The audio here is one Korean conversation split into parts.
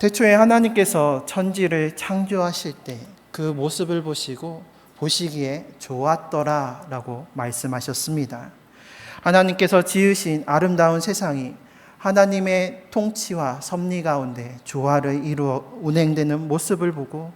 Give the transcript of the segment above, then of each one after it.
태초에 하나님께서 천지를 창조하실 때 그 모습을 보시고 보시기에 좋았더라 라고 말씀하셨습니다. 하나님께서 지으신 아름다운 세상이 하나님의 통치와 섭리 가운데 조화를 이루어 운행되는 모습을 보고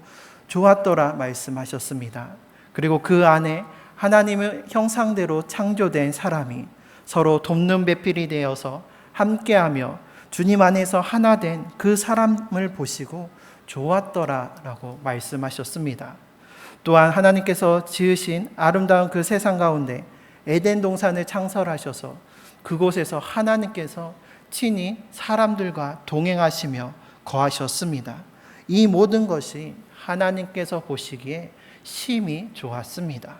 좋았더라 말씀하셨습니다. 그리고 그 안에 하나님의 형상대로 창조된 사람이 서로 돕는 배필이 되어서 함께하며 주님 안에서 하나 된 그 사람을 보시고 좋았더라 라고 말씀하셨습니다. 또한 하나님께서 지으신 아름다운 그 세상 가운데 에덴 동산을 창설하셔서 그곳에서 하나님께서 친히 사람들과 동행하시며 거하셨습니다. 이 모든 것이 하나님께서 보시기에 심히 좋았습니다.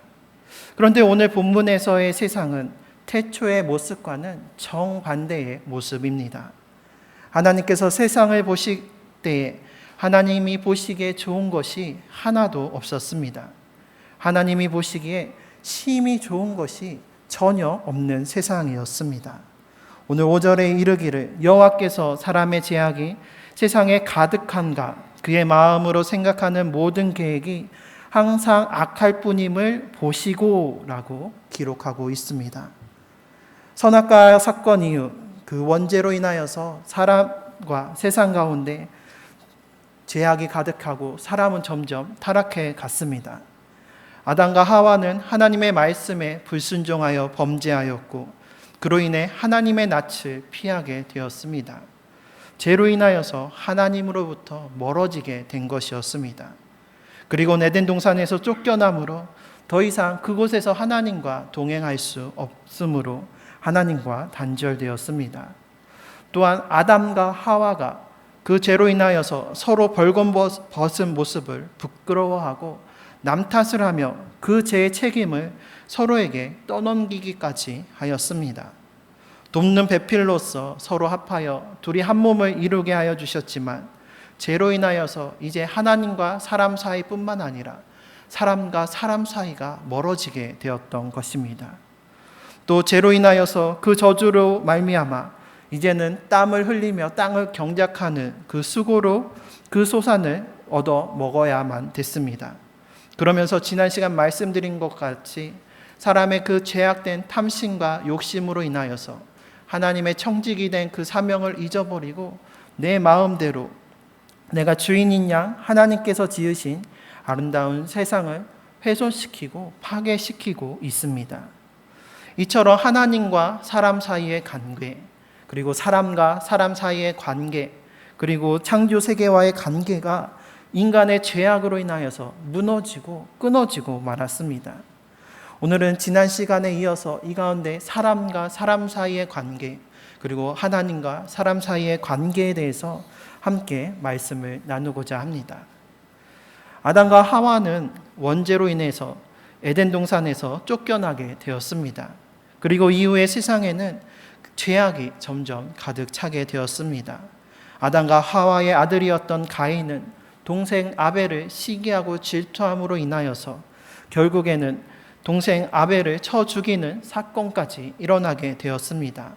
그런데 오늘 본문에서의 세상은 태초의 모습과는 정반대의 모습입니다. 하나님께서 세상을 보실 때에 하나님이 보시기에 좋은 것이 하나도 없었습니다. 하나님이 보시기에 심히 좋은 것이 전혀 없는 세상이었습니다. 오늘 5절에 이르기를 여호와께서 사람의 제약이 세상에 가득한가 그의 마음으로 생각하는 모든 계획이 항상 악할 뿐임을 보시고라고 기록하고 있습니다. 선악과 사건 이후 그 원죄로 인하여서 사람과 세상 가운데 죄악이 가득하고 사람은 점점 타락해 갔습니다. 아담과 하와는 하나님의 말씀에 불순종하여 범죄하였고 그로 인해 하나님의 낯을 피하게 되었습니다. 죄로 인하여서 하나님으로부터 멀어지게 된 것이었습니다. 그리고 에덴 동산에서 쫓겨남으로 더 이상 그곳에서 하나님과 동행할 수 없으므로 하나님과 단절되었습니다. 또한 아담과 하와가 그 죄로 인하여서 서로 벌거벗은 모습을 부끄러워하고 남 탓을 하며 그 죄의 책임을 서로에게 떠넘기기까지 하였습니다. 돕는 배필로서 서로 합하여 둘이 한 몸을 이루게 하여 주셨지만 죄로 인하여서 이제 하나님과 사람 사이뿐만 아니라 사람과 사람 사이가 멀어지게 되었던 것입니다. 또 죄로 인하여서 그 저주로 말미암아 이제는 땀을 흘리며 땅을 경작하는 그 수고로 그 소산을 얻어 먹어야만 됐습니다. 그러면서 지난 시간 말씀드린 것 같이 사람의 그 죄악된 탐심과 욕심으로 인하여서 하나님의 청직이 된 그 사명을 잊어버리고 내 마음대로 내가 주인인 양 하나님께서 지으신 아름다운 세상을 훼손시키고 파괴시키고 있습니다. 이처럼 하나님과 사람 사이의 관계, 그리고 사람과 사람 사이의 관계, 그리고 창조 세계와의 관계가 인간의 죄악으로 인하여서 무너지고 끊어지고 말았습니다. 오늘은 지난 시간에 이어서 이 가운데 사람과 사람 사이의 관계, 그리고 하나님과 사람 사이의 관계에 대해서 함께 말씀을 나누고자 합니다. 아담과 하와는 원죄로 인해서 에덴 동산에서 쫓겨나게 되었습니다. 그리고 이후에 세상에는 죄악이 점점 가득 차게 되었습니다. 아담과 하와의 아들이었던 가인은 동생 아벨을 시기하고 질투함으로 인하여서 결국에는 동생 아벨을 쳐 죽이는 사건까지 일어나게 되었습니다.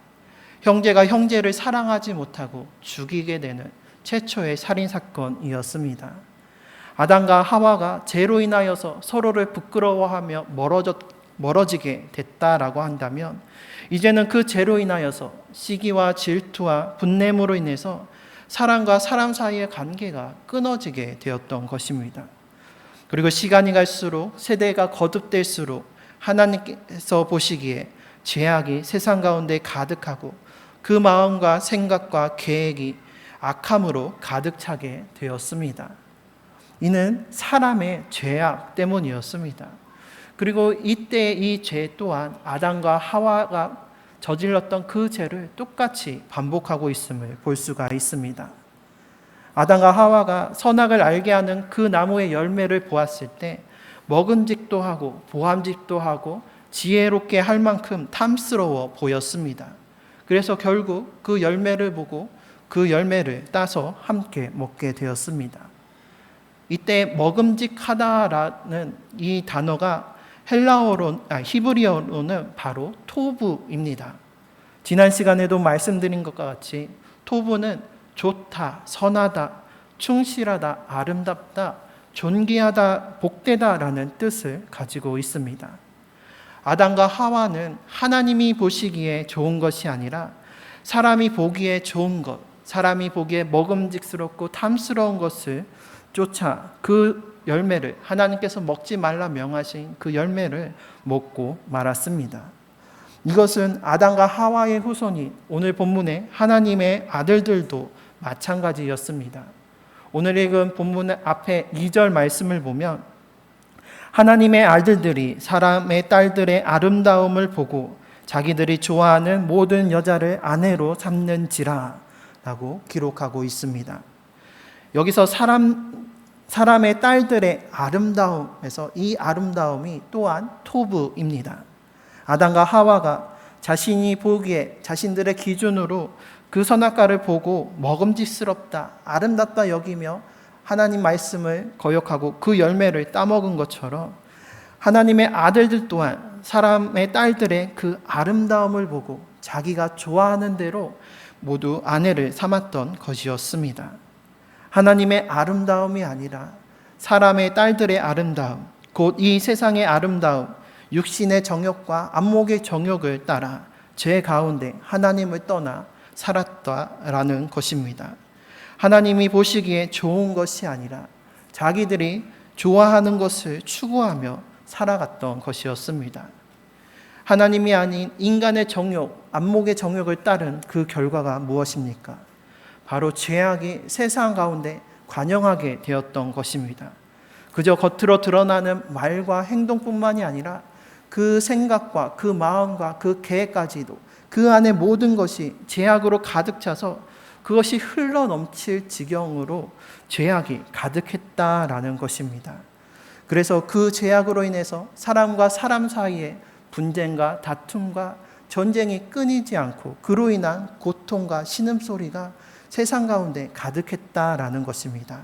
형제가 형제를 사랑하지 못하고 죽이게 되는 최초의 살인 사건이었습니다. 아담과 하와가 죄로 인하여서 서로를 부끄러워하며 멀어져, 멀어지게 됐다라고 한다면 이제는 그 죄로 인하여서 시기와 질투와 분냄으로 인해서 사람과 사람 사이의 관계가 끊어지게 되었던 것입니다. 그리고 시간이 갈수록 세대가 거듭될수록 하나님께서 보시기에 죄악이 세상 가운데 가득하고 그 마음과 생각과 계획이 악함으로 가득 차게 되었습니다. 이는 사람의 죄악 때문이었습니다. 그리고 이때 이 죄 또한 아담과 하와가 저질렀던 그 죄를 똑같이 반복하고 있음을 볼 수가 있습니다. 아담과 하와가 선악을 알게 하는 그 나무의 열매를 보았을 때 먹음직도 하고 보암직도 하고 지혜롭게 할 만큼 탐스러워 보였습니다. 그래서 결국 그 열매를 보고 그 열매를 따서 함께 먹게 되었습니다. 이때 먹음직하다라는 이 단어가 헬라어로 아, 히브리어로는 바로 토부입니다. 지난 시간에도 말씀드린 것과 같이 토부는 좋다, 선하다, 충실하다, 아름답다, 존귀하다, 복되다라는 뜻을 가지고 있습니다. 아담과 하와는 하나님이 보시기에 좋은 것이 아니라 사람이 보기에 좋은 것, 사람이 보기에 먹음직스럽고 탐스러운 것을 쫓아 그 열매를 하나님께서 먹지 말라 명하신 그 열매를 먹고 말았습니다. 이것은 아담과 하와의 후손이 오늘 본문의 하나님의 아들들도 마찬가지였습니다. 오늘 읽은 본문 앞에 2절 말씀을 보면 하나님의 아들들이 사람의 딸들의 아름다움을 보고 자기들이 좋아하는 모든 여자를 아내로 삼는지라 라고 기록하고 있습니다. 여기서 사람 사람의 딸들의 아름다움에서 이 아름다움이 또한 토부입니다. 아담과 하와가 자신이 보기에 자신들의 기준으로 그 선악과를 보고 먹음직스럽다, 아름답다 여기며 하나님 말씀을 거역하고 그 열매를 따먹은 것처럼 하나님의 아들들 또한 사람의 딸들의 그 아름다움을 보고 자기가 좋아하는 대로 모두 아내를 삼았던 것이었습니다. 하나님의 아름다움이 아니라 사람의 딸들의 아름다움, 곧 이 세상의 아름다움, 육신의 정욕과 안목의 정욕을 따라 죄 가운데 하나님을 떠나 살았다라는 것입니다. 하나님이 보시기에 좋은 것이 아니라 자기들이 좋아하는 것을 추구하며 살아갔던 것이었습니다. 하나님이 아닌 인간의 정욕, 안목의 정욕을 따른 그 결과가 무엇입니까? 바로 죄악이 세상 가운데 관영하게 되었던 것입니다. 그저 겉으로 드러나는 말과 행동뿐만이 아니라 그 생각과 그 마음과 그 계획까지도 그 안에 모든 것이 죄악으로 가득 차서 그것이 흘러 넘칠 지경으로 죄악이 가득했다라는 것입니다. 그래서 그 죄악으로 인해서 사람과 사람 사이에 분쟁과 다툼과 전쟁이 끊이지 않고 그로 인한 고통과 신음소리가 세상 가운데 가득했다라는 것입니다.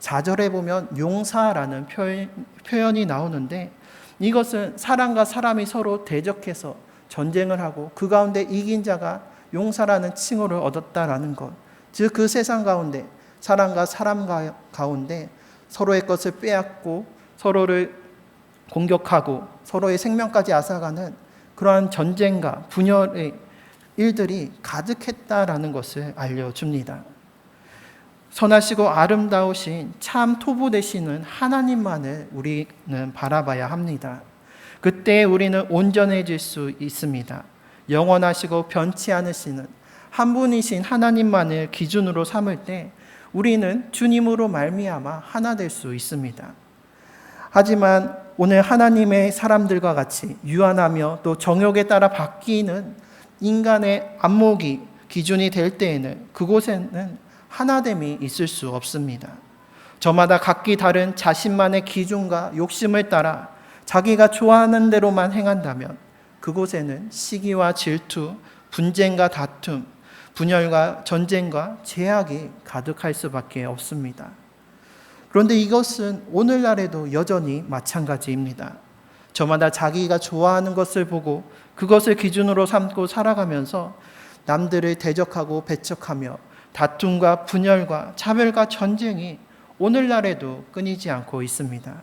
4절에 보면 용사라는 표현, 이 나오는데 이것은 사람과 사람이 서로 대적해서 전쟁을 하고 그 가운데 이긴 자가 용사라는 칭호를 얻었다라는 것. 즉 그 세상 가운데 사람과 사람 가운데 서로의 것을 빼앗고 서로를 공격하고 서로의 생명까지 앗아가는 그러한 전쟁과 분열의 일들이 가득했다라는 것을 알려줍니다. 선하시고 아름다우신 참 토부 되시는 하나님만을 우리는 바라봐야 합니다. 그때 우리는 온전해질 수 있습니다. 영원하시고 변치 않으시는 한 분이신 하나님만을 기준으로 삼을 때 우리는 주님으로 말미암아 하나 될 수 있습니다. 하지만 오늘 하나님의 사람들과 같이 유한하며 또 정욕에 따라 바뀌는 인간의 안목이 기준이 될 때에는 그곳에는 하나됨이 있을 수 없습니다. 저마다 각기 다른 자신만의 기준과 욕심을 따라 자기가 좋아하는 대로만 행한다면 그곳에는 시기와 질투, 분쟁과 다툼, 분열과 전쟁과 제약이 가득할 수밖에 없습니다. 그런데 이것은 오늘날에도 여전히 마찬가지입니다. 저마다 자기가 좋아하는 것을 보고 그것을 기준으로 삼고 살아가면서 남들을 대적하고 배척하며 다툼과 분열과 차별과 전쟁이 오늘날에도 끊이지 않고 있습니다.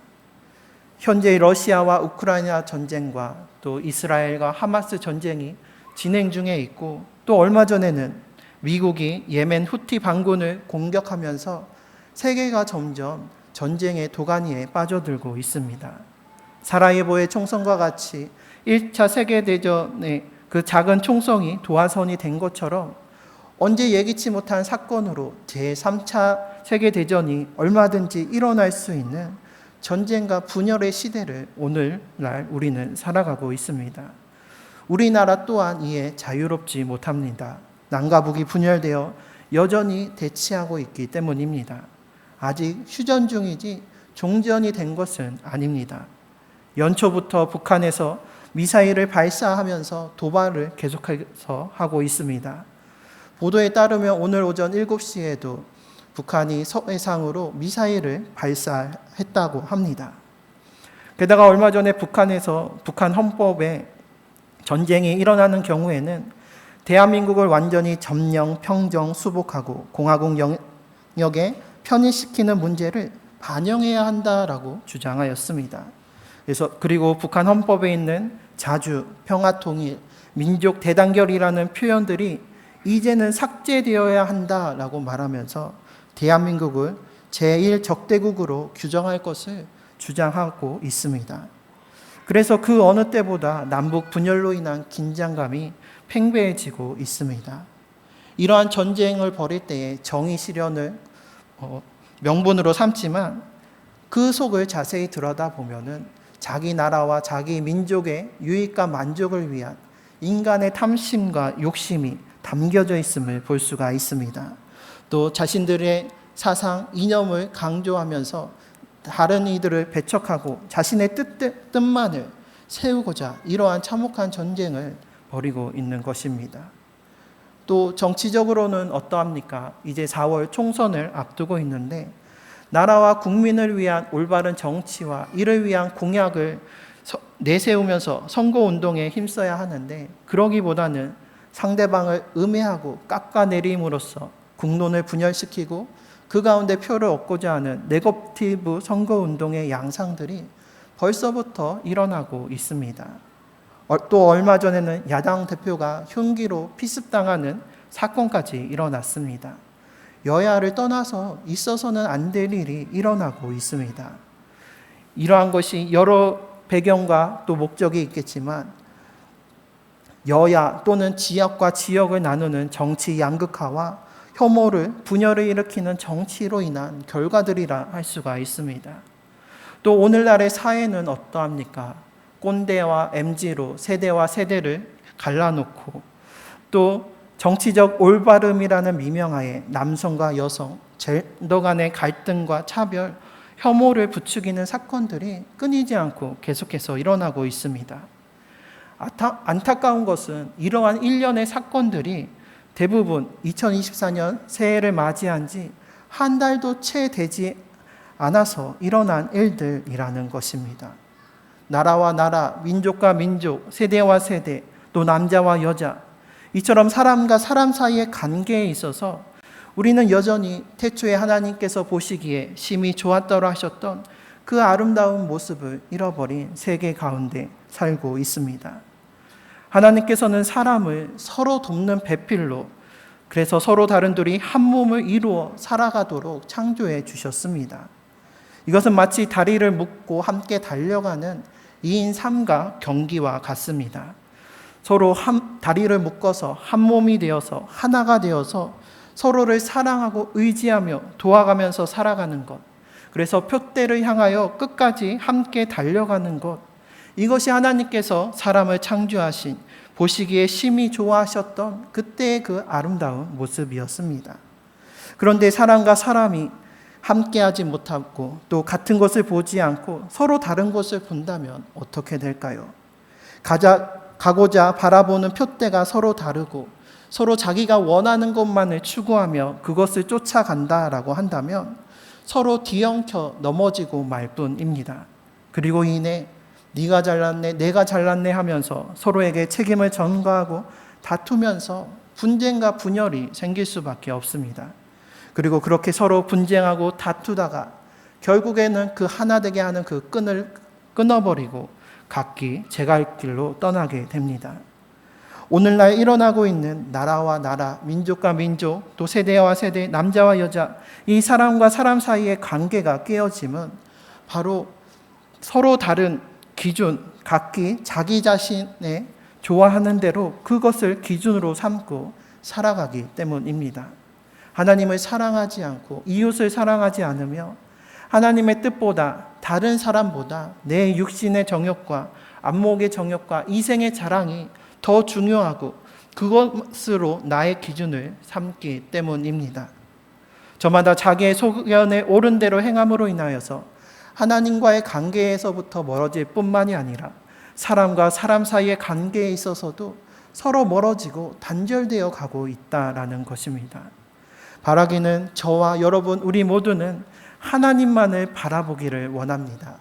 현재 러시아와 우크라이나 전쟁과 또 이스라엘과 하마스 전쟁이 진행 중에 있고 또 얼마 전에는 미국이 예멘 후티 반군을 공격하면서 세계가 점점 전쟁의 도가니에 빠져들고 있습니다. 사라예보의 총성과 같이 1차 세계대전의 그 작은 총성이 도화선이 된 것처럼 언제 예기치 못한 사건으로 제3차 세계대전이 얼마든지 일어날 수 있는 전쟁과 분열의 시대를 오늘날 우리는 살아가고 있습니다. 우리나라 또한 이에 자유롭지 못합니다. 남과 북이 분열되어 여전히 대치하고 있기 때문입니다. 아직 휴전 중이지 종전이 된 것은 아닙니다. 연초부터 북한에서 미사일을 발사하면서 도발을 계속해서 하고 있습니다. 보도에 따르면 오늘 오전 7시에도 북한이 서해상으로 미사일을 발사했다고 합니다. 게다가 얼마 전에 북한에서 북한 헌법에 전쟁이 일어나는 경우에는 대한민국을 완전히 점령, 평정, 수복하고 공화국 영역에 편의시키는 문제를 반영해야 한다라고 주장하였습니다. 그래서 그리고 북한 헌법에 있는 자주, 평화 통일, 민족 대단결이라는 표현들이 이제는 삭제되어야 한다라고 말하면서 대한민국을 제1 적대국으로 규정할 것을 주장하고 있습니다. 그래서 그 어느 때보다 남북 분열로 인한 긴장감이 팽배해지고 있습니다. 이러한 전쟁을 벌일 때에 정의 실현을 어, 명분으로 삼지만 그 속을 자세히 들여다보면은 자기 나라와 자기 민족의 유익과 만족을 위한 인간의 탐심과 욕심이 담겨져 있음을 볼 수가 있습니다. 또 자신들의 사상, 이념을 강조하면서 다른 이들을 배척하고 자신의 뜻, 뜻만을 세우고자 이러한 참혹한 전쟁을 벌이고 있는 것입니다. 또 정치적으로는 어떠합니까? 이제 4월 총선을 앞두고 있는데 나라와 국민을 위한 올바른 정치와 이를 위한 공약을 내세우면서 선거 운동에 힘써야 하는데 그러기보다는 상대방을 음해하고 깎아내림으로써 국론을 분열시키고 그 가운데 표를 얻고자 하는 네거티브 선거 운동의 양상들이 벌써부터 일어나고 있습니다. 어, 또 얼마 전에는 야당 대표가 흉기로 피습당하는 사건까지 일어났습니다. 여야를 떠나서 있어서는 안 될 일이 일어나고 있습니다. 이러한 것이 여러 배경과 또 목적이 있겠지만 여야 또는 지역과 지역을 나누는 정치 양극화와 혐오를 분열을 일으키는 정치로 인한 결과들이라 할 수가 있습니다. 또 오늘날의 사회는 어떠합니까? 꼰대와 MG로 세대와 세대를 갈라놓고 또 정치적 올바름이라는 미명하에 남성과 여성, 젠더 간의 갈등과 차별, 혐오를 부추기는 사건들이 끊이지 않고 계속해서 일어나고 있습니다. 안타까운 것은 이러한 일련의 사건들이 대부분 2024년 새해를 맞이한 지 한 달도 채 되지 않아서 일어난 일들이라는 것입니다. 나라와 나라, 민족과 민족, 세대와 세대, 또 남자와 여자, 이처럼 사람과 사람 사이의 관계에 있어서 우리는 여전히 태초에 하나님께서 보시기에 심히 좋았더라 하셨던 그 아름다운 모습을 잃어버린 세계 가운데 살고 있습니다. 하나님께서는 사람을 서로 돕는 배필로 그래서 서로 다른 둘이 한 몸을 이루어 살아가도록 창조해 주셨습니다. 이것은 마치 다리를 묶고 함께 달려가는 2인 3가 경기와 같습니다. 서로 한, 다리를 묶어서 한 몸이 되어서 하나가 되어서 서로를 사랑하고 의지하며 도와가면서 살아가는 것. 그래서 표대를 향하여 끝까지 함께 달려가는 것. 이것이 하나님께서 사람을 창조하신 보시기에 심히 좋아하셨던 그때의 그 아름다운 모습이었습니다. 그런데 사람과 사람이 함께하지 못하고 또 같은 것을 보지 않고 서로 다른 것을 본다면 어떻게 될까요? 가자, 가고자 바라보는 표대가 서로 다르고 서로 자기가 원하는 것만을 추구하며 그것을 쫓아간다라고 한다면 서로 뒤엉켜 넘어지고 말 뿐입니다. 그리고 이내 네가 잘났네, 내가 잘났네 하면서 서로에게 책임을 전가하고 다투면서 분쟁과 분열이 생길 수밖에 없습니다. 그리고 그렇게 서로 분쟁하고 다투다가 결국에는 그 하나 되게 하는 그 끈을 끊어버리고 각기 제갈 길로 떠나게 됩니다. 오늘날 일어나고 있는 나라와 나라, 민족과 민족, 또 세대와 세대, 남자와 여자, 이 사람과 사람 사이의 관계가 깨어짐은 바로 서로 다른 기준, 각기 자기 자신의 좋아하는 대로 그것을 기준으로 삼고 살아가기 때문입니다. 하나님을 사랑하지 않고 이웃을 사랑하지 않으며 하나님의 뜻보다 다른 사람보다 내 육신의 정욕과 안목의 정욕과 이생의 자랑이 더 중요하고 그것으로 나의 기준을 삼기 때문입니다. 저마다 자기의 소견에 옳은 대로 행함으로 인하여서 하나님과의 관계에서부터 멀어질 뿐만이 아니라 사람과 사람 사이의 관계에 있어서도 서로 멀어지고 단절되어 가고 있다라는 것입니다. 바라기는 저와 여러분 우리 모두는 하나님만을 바라보기를 원합니다.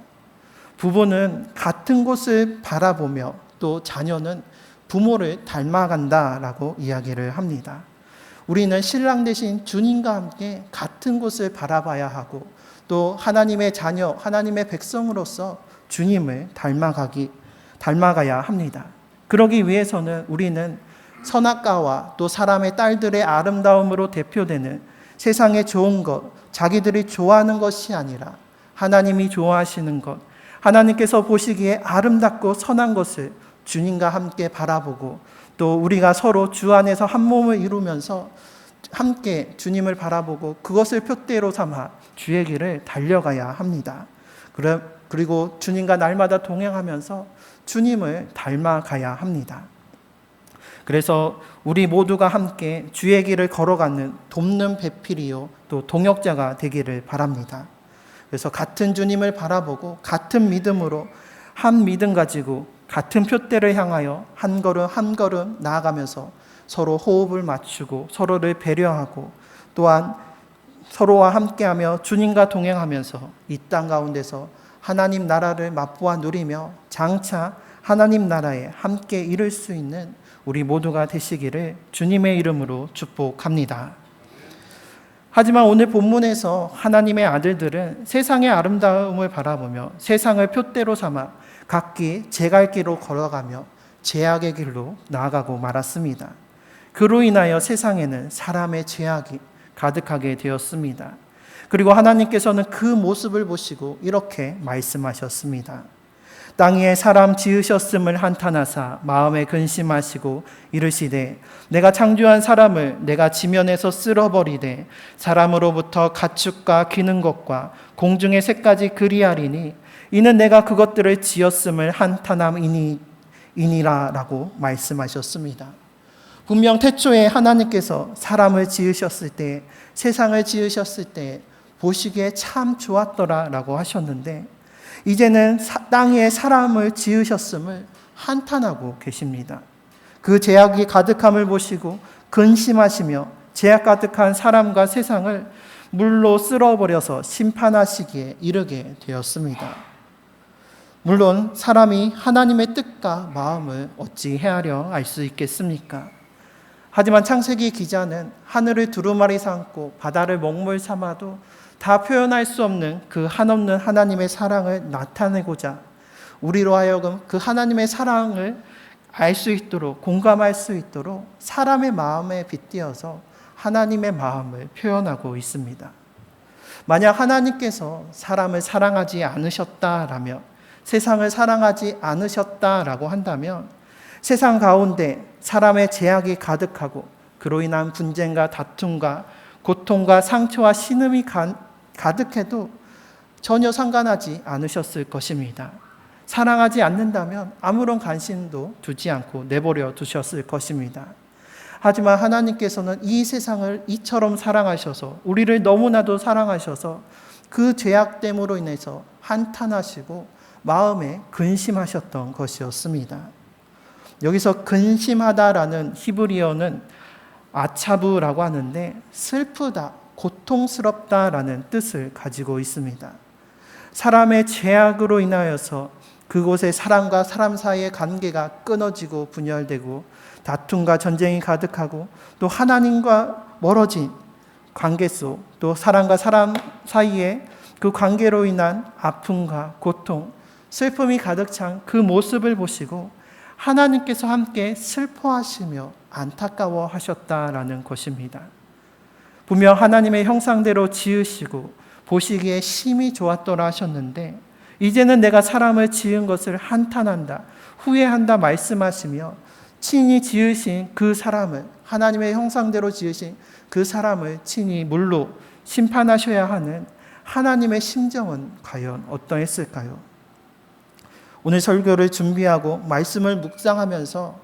부부는 같은 곳을 바라보며 또 자녀는 부모를 닮아간다라고 이야기를 합니다. 우리는 신랑 되신 주님과 함께 같은 곳을 바라봐야 하고 또 하나님의 자녀, 하나님의 백성으로서 주님을 닮아가기 닮아가야 합니다. 그러기 위해서는 우리는 선악과와 또 사람의 딸들의 아름다움으로 대표되는 세상의 좋은 것, 자기들이 좋아하는 것이 아니라 하나님이 좋아하시는 것, 하나님께서 보시기에 아름답고 선한 것을 주님과 함께 바라보고 또 우리가 서로 주 안에서 한 몸을 이루면서 함께 주님을 바라보고 그것을 표대로 삼아 주의 길을 달려가야 합니다. 그리고 주님과 날마다 동행하면서 주님을 닮아가야 합니다. 그래서 우리 모두가 함께 주의 길을 걸어가는 돕는 배필이요 또 동역자가 되기를 바랍니다. 그래서 같은 주님을 바라보고 같은 믿음으로 한 믿음 가지고 같은 표대를 향하여 한 걸음 한 걸음 나아가면서 서로 호흡을 맞추고 서로를 배려하고 또한 서로와 함께하며 주님과 동행하면서 이 땅 가운데서 하나님 나라를 맛보아 누리며 장차 하나님 나라에 함께 이룰 수 있는 우리 모두가 되시기를 주님의 이름으로 축복합니다. 하지만 오늘 본문에서 하나님의 아들들은 세상의 아름다움을 바라보며 세상을 표대로 삼아 각기 제 갈 길로 걸어가며 제약의 길로 나아가고 말았습니다. 그로 인하여 세상에는 사람의 죄악이 가득하게 되었습니다. 그리고 하나님께서는 그 모습을 보시고 이렇게 말씀하셨습니다. 땅 위에 사람 지으셨음을 한탄하사 마음에 근심하시고 이르시되 내가 창조한 사람을 내가 지면에서 쓸어버리되 사람으로부터 가축과 기는 것과 공중의 새까지 그리하리니 이는 내가 그것들을 지었음을 한탄함이니 이니라라고 말씀하셨습니다. 분명 태초에 하나님께서 사람을 지으셨을 때 세상을 지으셨을 때 보시기에 참 좋았더라라고 하셨는데 이제는 땅에 사람을 지으셨음을 한탄하고 계십니다. 그 제약이 가득함을 보시고 근심하시며 제약 가득한 사람과 세상을 물로 쓸어버려서 심판하시기에 이르게 되었습니다. 물론 사람이 하나님의 뜻과 마음을 어찌 헤아려 알 수 있겠습니까? 하지만 창세기 기자는 하늘을 두루마리 삼고 바다를 먹물 삼아도 다 표현할 수 없는 그 한없는 하나님의 사랑을 나타내고자 우리로 하여금 그 하나님의 사랑을 알 수 있도록 공감할 수 있도록 사람의 마음에 빗대어서 하나님의 마음을 표현하고 있습니다. 만약 하나님께서 사람을 사랑하지 않으셨다라며 세상을 사랑하지 않으셨다라고 한다면 세상 가운데 사람의 제약이 가득하고 그로 인한 분쟁과 다툼과 고통과 상처와 신음이 가득해도 전혀 상관하지 않으셨을 것입니다. 사랑하지 않는다면 아무런 관심도 두지 않고 내버려 두셨을 것입니다. 하지만 하나님께서는 이 세상을 이처럼 사랑하셔서 우리를 너무나도 사랑하셔서 그 죄악됨으로 인해서 한탄하시고 마음에 근심하셨던 것이었습니다. 여기서 근심하다라는 히브리어는 아차부라고 하는데 슬프다, 고통스럽다라는 뜻을 가지고 있습니다. 사람의 죄악으로 인하여서 그곳에 사람과 사람 사이의 관계가 끊어지고 분열되고 다툼과 전쟁이 가득하고 또 하나님과 멀어진 관계 속 또 사람과 사람 사이에 그 관계로 인한 아픔과 고통, 슬픔이 가득 찬 그 모습을 보시고 하나님께서 함께 슬퍼하시며 안타까워 하셨다라는 것입니다. 분명 하나님의 형상대로 지으시고 보시기에 심히 좋았더라 하셨는데 이제는 내가 사람을 지은 것을 한탄한다, 후회한다 말씀하시며 친히 지으신 그 사람을 하나님의 형상대로 지으신 그 사람을 친히 물로 심판하셔야 하는 하나님의 심정은 과연 어떠했을까요? 오늘 설교를 준비하고 말씀을 묵상하면서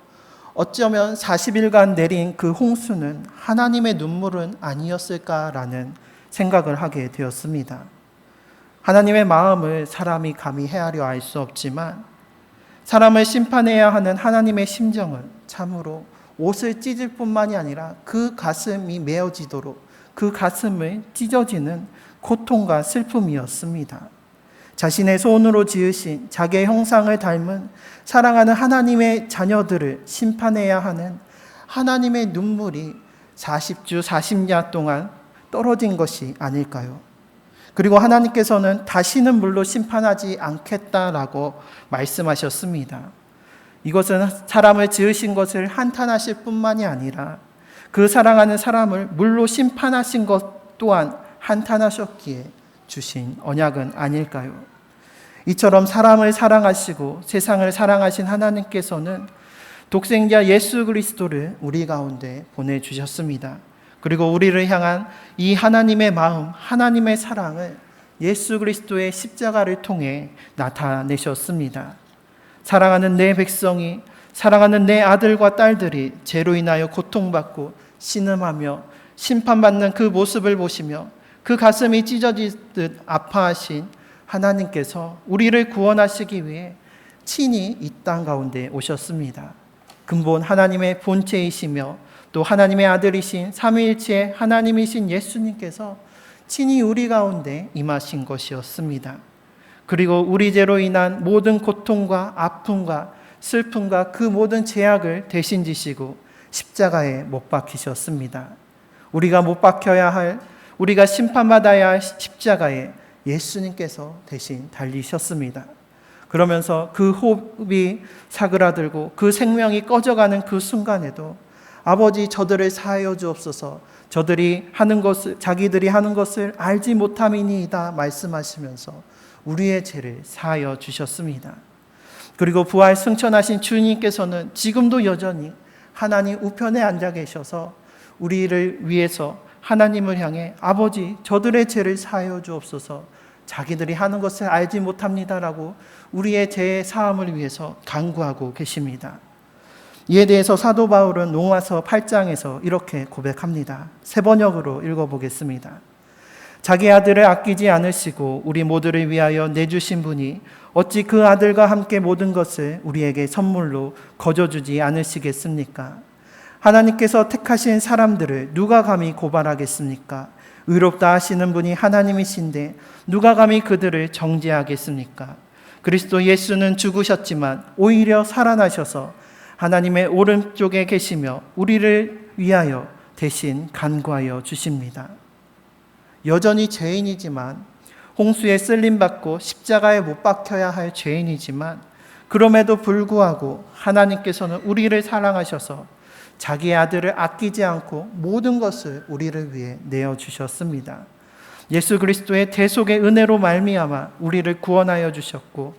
어쩌면 40일간 내린 그 홍수는 하나님의 눈물은 아니었을까라는 생각을 하게 되었습니다. 하나님의 마음을 사람이 감히 헤아려 알 수 없지만 사람을 심판해야 하는 하나님의 심정은 참으로 옷을 찢을 뿐만이 아니라 그 가슴이 메어지도록 그 가슴을 찢어지는 고통과 슬픔이었습니다. 자신의 손으로 지으신 자기의 형상을 닮은 사랑하는 하나님의 자녀들을 심판해야 하는 하나님의 눈물이 40주 40야 동안 떨어진 것이 아닐까요? 그리고 하나님께서는 다시는 물로 심판하지 않겠다라고 말씀하셨습니다. 이것은 사람을 지으신 것을 한탄하실 뿐만이 아니라 그 사랑하는 사람을 물로 심판하신 것 또한 한탄하셨기에 주신 언약은 아닐까요? 이처럼 사람을 사랑하시고 세상을 사랑하신 하나님께서는 독생자 예수 그리스도를 우리 가운데 보내주셨습니다. 그리고 우리를 향한 이 하나님의 마음, 하나님의 사랑을 예수 그리스도의 십자가를 통해 나타내셨습니다. 사랑하는 내 백성이, 사랑하는 내 아들과 딸들이 죄로 인하여 고통받고 신음하며 심판받는 그 모습을 보시며 그 가슴이 찢어지듯 아파하신 하나님께서 우리를 구원하시기 위해 친히 이 땅 가운데 오셨습니다. 근본 하나님의 본체이시며 또 하나님의 아들이신 삼위일체 하나님이신 예수님께서 친히 우리 가운데 임하신 것이었습니다. 그리고 우리 죄로 인한 모든 고통과 아픔과 슬픔과 그 모든 제약을 대신 지시고 십자가에 못 박히셨습니다. 우리가 못 박혀야 할 우리가 심판받아야 할 십자가에 예수님께서 대신 달리셨습니다. 그러면서 그 호흡이 사그라들고 그 생명이 꺼져가는 그 순간에도 아버지 저들을 사하여 주옵소서 저들이 하는 것을 자기들이 하는 것을 알지 못함이니이다 말씀하시면서 우리의 죄를 사하여 주셨습니다. 그리고 부활 승천하신 주님께서는 지금도 여전히 하나님 우편에 앉아 계셔서 우리를 위해서 하나님을 향해 아버지 저들의 죄를 사하여 주옵소서 자기들이 하는 것을 알지 못합니다라고 우리의 죄 사함을 위해서 간구하고 계십니다. 이에 대해서 사도 바울은 로마서 8장에서 이렇게 고백합니다. 세 번역으로 읽어보겠습니다. 자기 아들을 아끼지 않으시고 우리 모두를 위하여 내주신 분이 어찌 그 아들과 함께 모든 것을 우리에게 선물로 거저주지 않으시겠습니까? 하나님께서 택하신 사람들을 누가 감히 고발하겠습니까? 의롭다 하시는 분이 하나님이신데 누가 감히 그들을 정죄하겠습니까? 그리스도 예수는 죽으셨지만 오히려 살아나셔서 하나님의 오른쪽에 계시며 우리를 위하여 대신 간구하여 주십니다. 여전히 죄인이지만 홍수에 쓸림 받고 십자가에 못 박혀야 할 죄인이지만 그럼에도 불구하고 하나님께서는 우리를 사랑하셔서 자기의 아들을 아끼지 않고 모든 것을 우리를 위해 내어 주셨습니다. 예수 그리스도의 대속의 은혜로 말미암아 우리를 구원하여 주셨고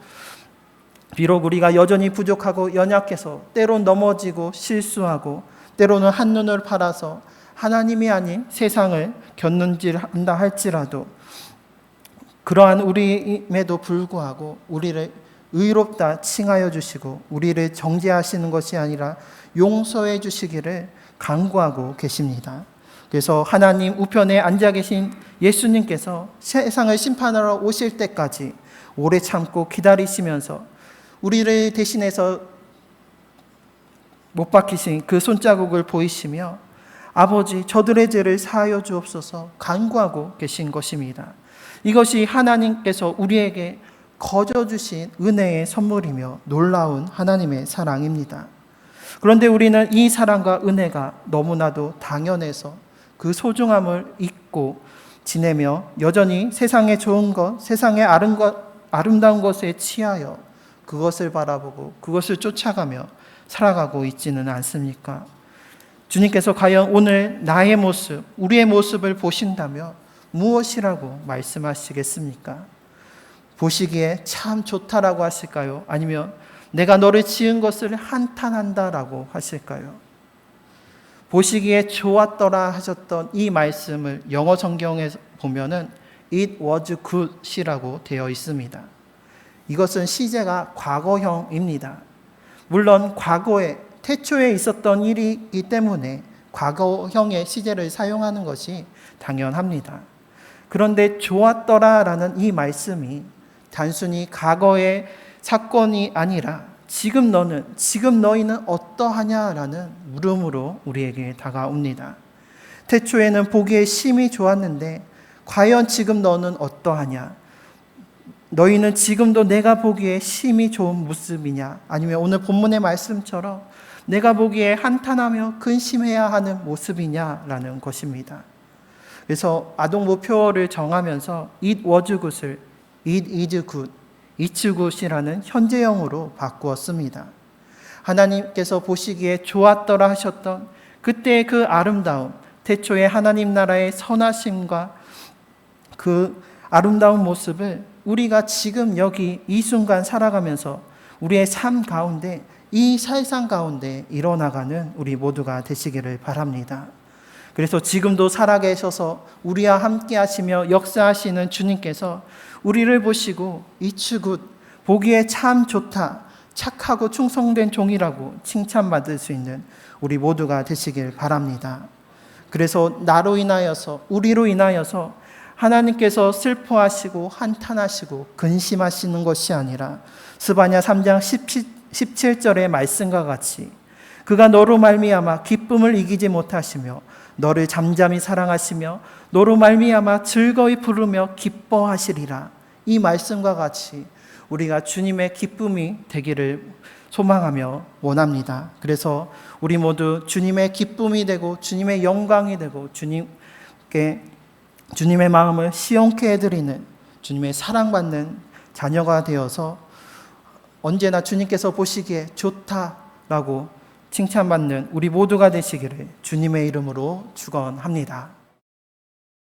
비록 우리가 여전히 부족하고 연약해서 때론 넘어지고 실수하고 때로는 한눈을 팔아서 하나님이 아닌 세상을 견눈질한다 할지라도 그러한 우리임에도 불구하고 우리를 의롭다 칭하여 주시고 우리를 정죄하시는 것이 아니라 용서해 주시기를 간구하고 계십니다. 그래서 하나님 우편에 앉아 계신 예수님께서 세상을 심판하러 오실 때까지 오래 참고 기다리시면서 우리를 대신해서 못 박히신 그 손자국을 보이시며 아버지 저들의 죄를 사하여 주옵소서 간구하고 계신 것입니다. 이것이 하나님께서 우리에게 거저 주신 은혜의 선물이며 놀라운 하나님의 사랑입니다. 그런데 우리는 이 사랑과 은혜가 너무나도 당연해서 그 소중함을 잊고 지내며 여전히 세상의 좋은 것, 세상의 아름다운 것에 취하여 그것을 바라보고 그것을 쫓아가며 살아가고 있지는 않습니까? 주님께서 과연 오늘 나의 모습, 우리의 모습을 보신다며 무엇이라고 말씀하시겠습니까? 보시기에 참 좋다라고 하실까요? 아니면 내가 너를 지은 것을 한탄한다라고 하실까요? 보시기에 좋았더라 하셨던 이 말씀을 영어 성경에 보면은 it was good이라고 되어 있습니다. 이것은 시제가 과거형입니다. 물론 과거에 태초에 있었던 일이기 때문에 과거형의 시제를 사용하는 것이 당연합니다. 그런데 좋았더라라는 이 말씀이 단순히 과거의 사건이 아니라 지금 너는, 지금 너희는 어떠하냐라는 물음으로 우리에게 다가옵니다. 태초에는 보기에 심히 좋았는데 과연 지금 너는 어떠하냐? 너희는 지금도 내가 보기에 심히 좋은 모습이냐? 아니면 오늘 본문의 말씀처럼 내가 보기에 한탄하며 근심해야 하는 모습이냐라는 것입니다. 그래서 아동 목표를 정하면서 it was good을 it is good, good이라는 현재형으로 바꾸었습니다. 하나님께서 보시기에 좋았더라 하셨던 그때의 그 아름다움, 태초에 하나님 나라의 선하심과 그 아름다운 모습을 우리가 지금 여기 이 순간 살아가면서 우리의 삶 가운데 이 세상 가운데 일어나가는 우리 모두가 되시기를 바랍니다. 그래서 지금도 살아계셔서 우리와 함께 하시며 역사하시는 주님께서 우리를 보시고 이추굿 보기에 참 좋다. 착하고 충성된 종이라고 칭찬받을 수 있는 우리 모두가 되시길 바랍니다. 그래서 나로 인하여서 우리로 인하여서 하나님께서 슬퍼하시고 한탄하시고 근심하시는 것이 아니라 스바냐 3장 17절의 말씀과 같이 그가 너로 말미암아 기쁨을 이기지 못하시며 너를 잠잠히 사랑하시며 너로 말미암아 즐거이 부르며 기뻐하시리라 이 말씀과 같이 우리가 주님의 기쁨이 되기를 소망하며 원합니다. 그래서 우리 모두 주님의 기쁨이 되고 주님의 영광이 되고 주님께 주님의 마음을 시원케 해드리는 주님의 사랑받는 자녀가 되어서 언제나 주님께서 보시기에 좋다라고 칭찬받는 우리 모두가 되시기를 주님의 이름으로 축원합니다.